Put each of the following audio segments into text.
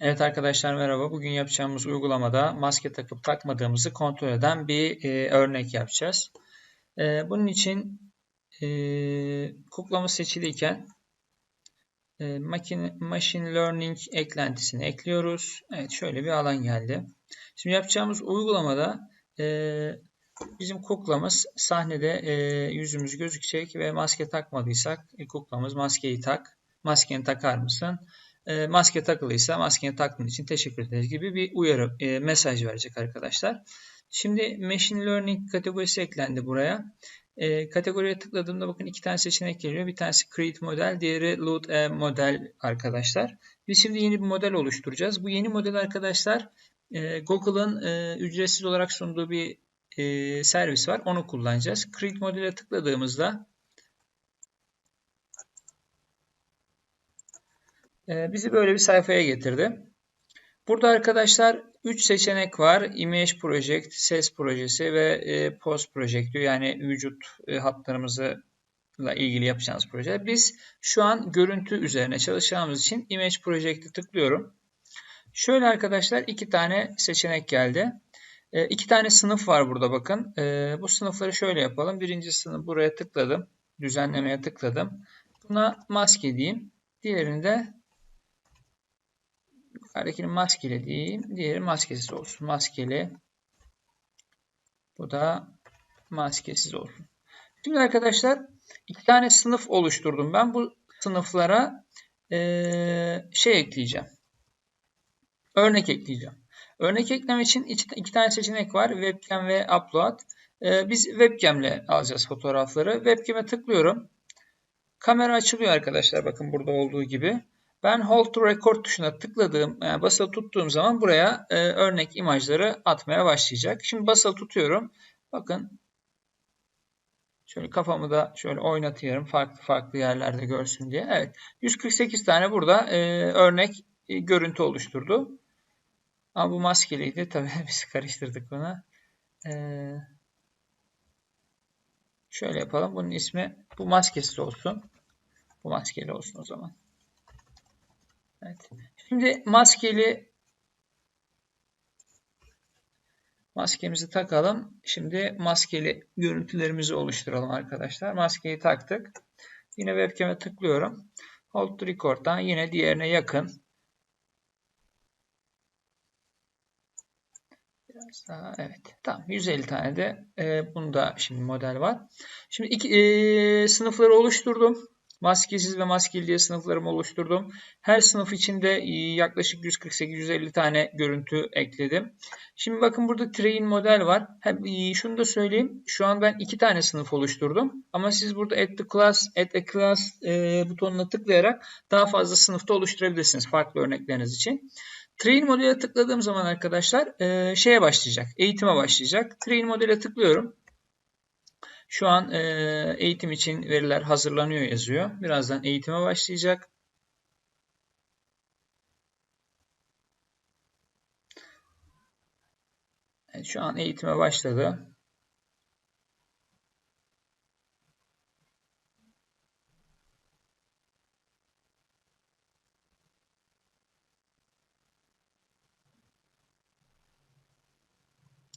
Evet arkadaşlar merhaba. Bugün yapacağımız uygulamada maske takıp takmadığımızı kontrol eden bir e, örnek yapacağız. E, bunun için e, kuklamız seçiliyken e, makine, Machine Learning eklentisini ekliyoruz. Evet şöyle bir alan geldi. Şimdi yapacağımız uygulamada e, bizim kuklamız sahnede e, yüzümüz gözükecek ve maske takmadıysak e, kuklamız maskeyi tak, maskeni takar mısın? E, maske takılıysa maskeni taktığın için teşekkür ederiz gibi bir uyarı e, mesaj verecek arkadaşlar. Şimdi Machine Learning kategorisi eklendi buraya. E, kategoriye tıkladığımda bakın iki tane seçenek geliyor. Bir tanesi Create Model, diğeri Load a Model arkadaşlar. Biz şimdi yeni bir model oluşturacağız. Bu yeni model arkadaşlar e, Google'ın e, ücretsiz olarak sunduğu bir e, servis var. Onu kullanacağız. Create Model'e tıkladığımızda bizi böyle bir sayfaya getirdi. Burada arkadaşlar 3 seçenek var. Image Project, Ses projesi ve e, Post Project diyor. Yani vücut e, hatlarımızla ilgili yapacağımız proje. Biz şu an görüntü üzerine çalışacağımız için Image Project'e tıklıyorum. Şöyle arkadaşlar iki tane seçenek geldi. E, iki tane sınıf var burada bakın. Bu sınıfları şöyle yapalım. Birinci sınıf buraya tıkladım. Düzenlemeye tıkladım. Buna maske diyeyim. Diğerini de Yukarıdakini maskeli diyeyim. Diğeri maskesiz olsun. Maskeli. Bu da maskesiz olsun. Şimdi arkadaşlar iki tane sınıf oluşturdum. Ben bu sınıflara e, şey ekleyeceğim. Örnek ekleyeceğim. Örnek ekleme için iki, tane seçenek var. Webcam ve Upload. E, biz webcam ile alacağız fotoğrafları. Webcam'e tıklıyorum. Kamera açılıyor arkadaşlar. Bakın burada olduğu gibi. Ben Hold to Record tuşuna tıkladığım, yani basılı tuttuğum zaman buraya e, örnek imajları atmaya başlayacak. Şimdi basılı tutuyorum. Bakın şöyle kafamı da şöyle oynatıyorum farklı farklı yerlerde görsün diye. Evet 148 tane burada e, örnek e, görüntü oluşturdu. Ama bu maskeliydi. Tabii biz karıştırdık bunu. Ee, şöyle yapalım. Bunun ismi bu maskesiz olsun. Bu maskeli olsun o zaman. Evet. Şimdi maskeli maskemizi takalım. Şimdi maskeli görüntülerimizi oluşturalım arkadaşlar. Maskeyi taktık. Yine webcam'e tıklıyorum. Hold to record'dan yine diğerine yakın. Biraz daha evet. Tamam 150 tane de e, bunda şimdi model var. Şimdi iki e, sınıfları oluşturdum. Maskesiz ve maskeli diye sınıflarımı oluşturdum. Her sınıf içinde yaklaşık 148-150 tane görüntü ekledim. Şimdi bakın burada train model var. E, şunu da söyleyeyim. Şu an ben iki tane sınıf oluşturdum. Ama siz burada add the class, add a class e, butonuna tıklayarak daha fazla sınıfta oluşturabilirsiniz farklı örnekleriniz için. Train modele tıkladığım zaman arkadaşlar e, şeye başlayacak. Eğitime başlayacak. Train modele tıklıyorum. Şu an e, eğitim için veriler hazırlanıyor yazıyor. Birazdan eğitime başlayacak. Evet, şu an eğitime başladı.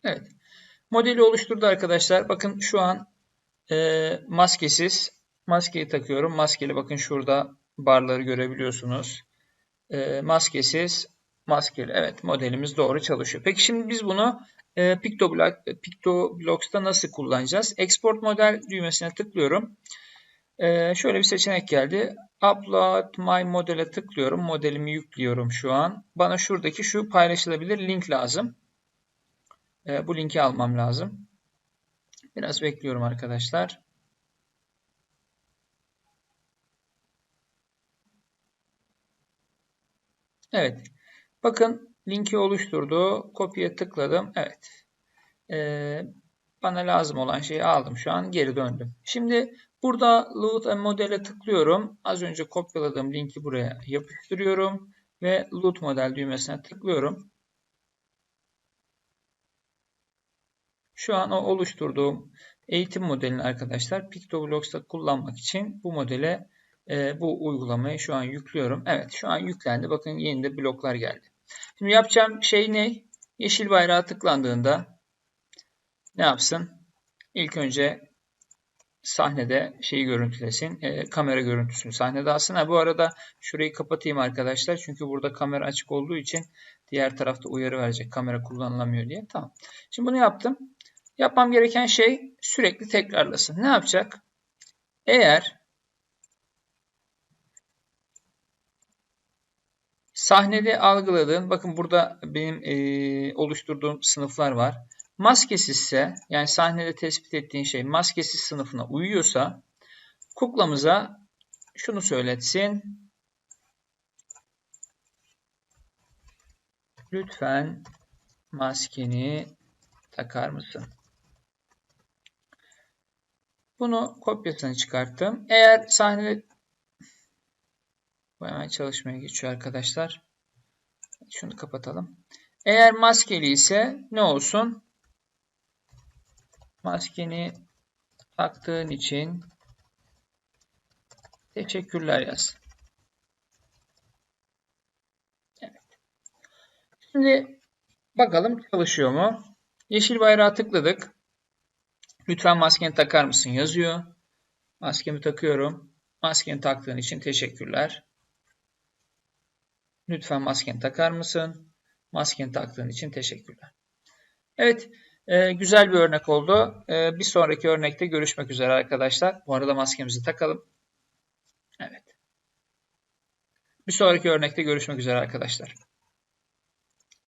Evet. Modeli oluşturdu arkadaşlar. Bakın şu an e, maskesiz. Maskeyi takıyorum. Maskeli bakın şurada barları görebiliyorsunuz. E, maskesiz, maskeli. Evet modelimiz doğru çalışıyor. Peki şimdi biz bunu e, PictoBlock, PictoBlocks'ta nasıl kullanacağız? Export model düğmesine tıklıyorum. E, şöyle bir seçenek geldi. Upload my modele tıklıyorum. Modelimi yüklüyorum şu an. Bana şuradaki şu paylaşılabilir link lazım. E, bu linki almam lazım. Biraz bekliyorum arkadaşlar. Evet. Bakın linki oluşturdu. Kopya tıkladım. Evet. Ee, bana lazım olan şeyi aldım şu an. Geri döndüm. Şimdi burada load and modele tıklıyorum. Az önce kopyaladığım linki buraya yapıştırıyorum. Ve load model düğmesine tıklıyorum. Şu an oluşturduğum eğitim modelini arkadaşlar PictoBlocks'ta kullanmak için bu modele e, bu uygulamayı şu an yüklüyorum. Evet şu an yüklendi. Bakın yeni de bloklar geldi. Şimdi yapacağım şey ne? Yeşil bayrağı tıklandığında ne yapsın? İlk önce sahnede şeyi görüntülesin. E, kamera görüntüsünü sahnede alsın. Ha, bu arada şurayı kapatayım arkadaşlar. Çünkü burada kamera açık olduğu için diğer tarafta uyarı verecek. Kamera kullanılamıyor diye. Tamam. Şimdi bunu yaptım. Yapmam gereken şey sürekli tekrarlasın. Ne yapacak? Eğer sahnede algıladığın, bakın burada benim e, oluşturduğum sınıflar var. Maskesizse, yani sahnede tespit ettiğin şey maskesiz sınıfına uyuyorsa, kuklamıza şunu söyletsin. Lütfen maskeni takar mısın? Bunu kopyasını çıkarttım. Eğer sahnede bu hemen çalışmaya geçiyor arkadaşlar. Şunu kapatalım. Eğer maskeli ise ne olsun? Maskeni taktığın için teşekkürler yaz. Evet. Şimdi bakalım çalışıyor mu? Yeşil bayrağı tıkladık. Lütfen maskeni takar mısın yazıyor. Maskemi takıyorum. Maskeni taktığın için teşekkürler. Lütfen maskeni takar mısın? Maskeni taktığın için teşekkürler. Evet, e, güzel bir örnek oldu. E, bir sonraki örnekte görüşmek üzere arkadaşlar. Bu arada maskemizi takalım. Evet. Bir sonraki örnekte görüşmek üzere arkadaşlar.